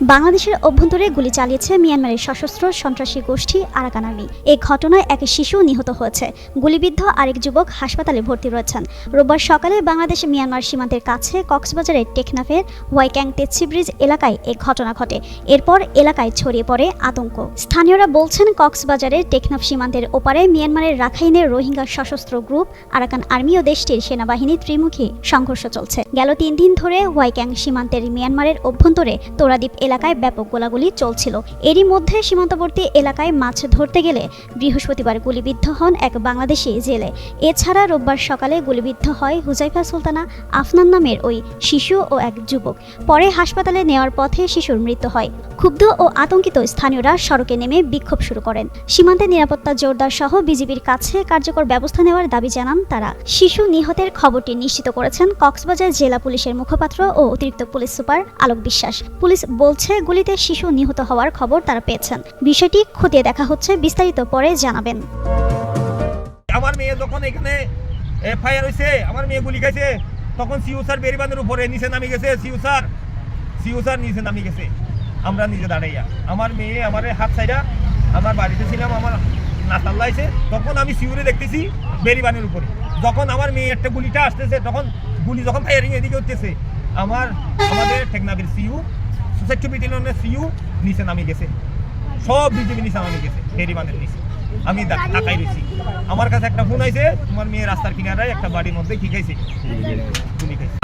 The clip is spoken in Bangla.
বাংলাদেশের অভ্যন্তরে গুলি চালিয়েছে মিয়ানমারের সশস্ত্র সন্ত্রাসী গোষ্ঠী আরাকান আর্মি এই ঘটনায় এক শিশু নিহত হয়েছে। গুলিবিদ্ধ আরেক যুবক হাসপাতালে ভর্তি রয়েছেন। রোববার সকালে বাংলাদেশ মিয়ানমার সীমান্তের কাছে কক্সবাজারের টেকনাফের ওয়াইক্যাং তেচ্ছি ব্রিজ এলাকায় এ ঘটনা ঘটে। এরপর এলাকায় ছড়িয়ে পড়ে আতঙ্ক। স্থানীয়রা বলছেন, কক্সবাজারের টেকনাফ সীমান্তের ওপারে মিয়ানমারের রাখাইনের রোহিঙ্গা সশস্ত্র গ্রুপ, আরাকান আর্মি ও দেশটির সেনাবাহিনী ত্রিমুখী সংঘর্ষ চলছে। গেল তিন দিন ধরে ওয়াইক্যাং সীমান্তের মিয়ানমারের অভ্যন্তরে তোরাদ্বীপ এলাকায় ব্যাপক গোলাগুলি চলছিল। এরই মধ্যে সীমান্তবর্তী এলাকায় মাছ ধরতে গেলে বৃহস্পতিবার গুলিবিদ্ধ হন এক বাংলাদেশি জেলে। এছাড়া রোববার সকালে গুলিবিদ্ধ হয় হুজাইফা সুলতানা আফনান নামের ওই শিশু ও এক যুবক। পরে হাসপাতালে নেওয়ার পথে শিশুর মৃত্যু হয়। ক্ষুব্ধ ও আতঙ্কিত স্থানীয়রা সড়কে নেমে বিক্ষোভ শুরু করেন। সীমান্তে নিরাপত্তা জোরদার সহ বিজিবির কাছে কার্যকর ব্যবস্থা নেওয়ার দাবি জানান তারা। শিশু নিহতের খবরটি নিশ্চিত করেছেন কক্সবাজার জেলা পুলিশের মুখপাত্র ও অতিরিক্ত পুলিশ সুপার আলোক বিশ্বাস। পুলিশ বলছে, গুলিতে শিশু নিহত হওয়ার খবর তারা পেয়েছেন। বিষয়টি খতিয়ে দেখা হচ্ছে, বিস্তারিত পরে জানাবেন। আমার মেয়ে যখন এখানে ফায়ার হয়েছে আমার মেয়ে গুলি খাইছে, তখন সিউ স্যার বেরিবানের উপরে নিচে নামি গেছে। সিউ স্যার সিউ স্যার নিচে নামি গেছে। আমরা নিজে দাঁড়াইয়া, আমার মেয়ে আমার হাত সাইডা আমার বাড়িতে ছিলাম, আমার নাতাল্লাইছে তখন আমি সিউরে দেখতেছি বেরিবানের উপরে। যখন আমার মেয়ে একটা গুলিটা আসতেছে, তখন গুলি যখন ফায়ারিং এদিকে হচ্ছে আমার, আমাদের টেকনাবির সিউ সুসাইড বিটেলিয়নের সিউ নিচে নামি গেছে সব বিজেপি নিচে নামি গেছে বেরিবানের নিচে। আমি টাকাই দিছি আমার কাছে একটা ফোন আইছে তোমার মেয়ে রাস্তার কিনারায় একটা বাড়ির মধ্যে কি খাইছে? গুলি খাইছে?